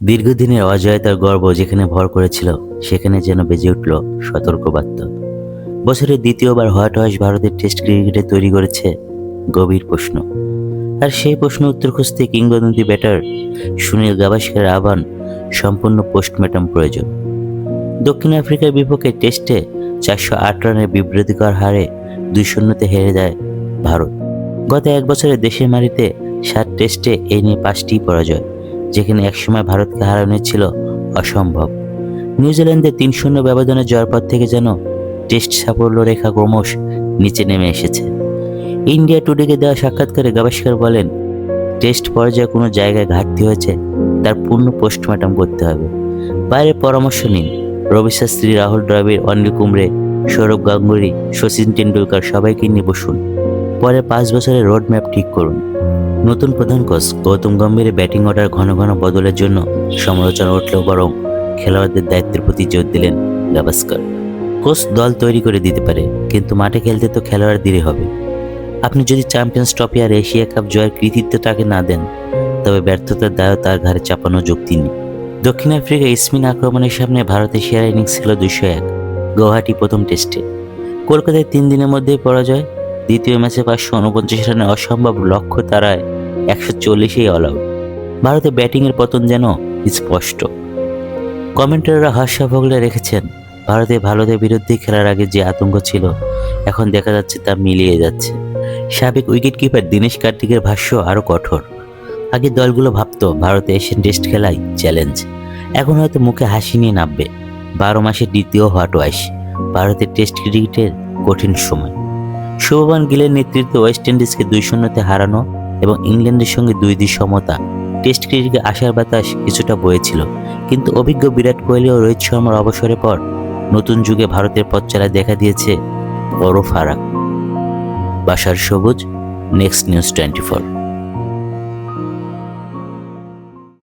দীর্ঘদিনের অজয়তার গর্ব যেখানে ভর করেছিল, সেখানে যেন বেজে উঠল সতর্কবার্তা বছরের দ্বিতীয়বার হোয়াইট হাউস ভারতের টেস্ট ক্রিকেটে তৈরি করেছে গভীর প্রশ্ন। আর সেই প্রশ্ন উত্তর খুঁজতে কিংবদন্তি ব্যাটার সুনীল গাভাস্কারের আহ্বান সম্পূর্ণ পোস্টমর্টম প্রয়োজন। দক্ষিণ আফ্রিকার বিপক্ষে টেস্টে চারশো আট রানের বিব্রতিকর হারে দুই শূন্যতে হেরে যায় ভারত। গত এক বছরে দেশের মাটিতে সাত টেস্টে এ নিয়ে পাঁচটি পরাজয়। যেখানে একসময় ভারতকে হারানো ছিল অসম্ভব। নিউজিল্যান্ডে তিন শূন্য ব্যবধানে জয়ের পর থেকে যেন টেস্ট সাফল্য রেখা ক্রমশ নিচে নেমে এসেছে। ইন্ডিয়া টুডেকে দেওয়া সাক্ষাৎকারে গাভাস্কর বলেন, টেস্ট পর্যায়ে কোনো জায়গায় ঘাটতি হয়েছে, তার পূর্ণ পোস্টমর্টম করতে হবে। বাইরের পরামর্শ নিন। রবি শাস্ত্রী রাহুল দ্রাবিড়, অনিল কুমড়ে সৌরভ গাঙ্গুলি, শচীন টেন্ডুলকার সবাইকে নিয়ে বসুন। পরে পাঁচ বছরের রোড ম্যাপ ঠিক করুন। নতুন প্রধান কোচ গৌতম গম্ভীরের ব্যাটিং অর্ডার ঘন ঘন বদলের জন্য সমালোচনা উঠলেও বরং খেলোয়াড়দের দায়িত্বের প্রতি জোর দিলেন গাভাস্কর। কোচ দল তৈরি করে দিতে পারে, কিন্তু মাঠে খেলতে তো খেলোয়াড় দিতে হবে। আপনি যদি চ্যাম্পিয়ন্স ট্রফি আর এশিয়া কাপ জয়ের কৃতিত্ব তাকে না দেন, তবে ব্যর্থতার দায় তার ঘাড়ে চাপানো যুক্তি নেই। দক্ষিণ আফ্রিকা স্পিন আক্রমণের সামনে ভারতের সেরা ইনিংস ছিল দুশো এক। গৌহাটি প্রথম টেস্টে। কলকাতায় তিন দিনের মধ্যেই পরাজয় দ্বিতীয় ম্যাচে পাঁচশো উনপঞ্চাশ রানে অসম্ভব লক্ষ্য তারায় একশো চল্লিশেই অল আউট ভারতের ব্যাটিংয়ের পতন যেন স্পষ্ট। কমেন্টাররা হাস্য ভগলে রেখেছেন, ভারতে ভারতের বিরুদ্ধে খেলার আগে যে আতঙ্ক ছিল, এখন দেখা যাচ্ছে তা মিলিয়ে যাচ্ছে। সাবেক উইকেট কিপার দীনেশ কার্তিকের ভাষ্য আরও কঠোর। আগে দলগুলো ভাবত, ভারতে এশিয়ান টেস্ট খেলাই চ্যালেঞ্জ এখন হয়তো মুখে হাসি নিয়ে নামবে। বারো মাসের দ্বিতীয় হট ওয়াইস ভারতের টেস্ট ক্রিকেটের কঠিন সময়। শুভমান গিলের নেতৃত্বে ওয়েস্ট ইন্ডিজকে দুই শূন্যতে হারানো এবং ইংল্যান্ডের সঙ্গে দুই দুই সমতা। টেস্ট ক্রিকেটে আশার বাতাস কিছুটা বয়েছিল। কিন্তু অভিজ্ঞ বিরাট কোহলি ও রোহিত শর্মার অবসরের পর নতুন যুগে ভারতের পথ চালায় দেখা দিয়েছে বড় ফারাক। বাসার সবুজ নেক্সট নিউজ টোয়েন্টি ফোর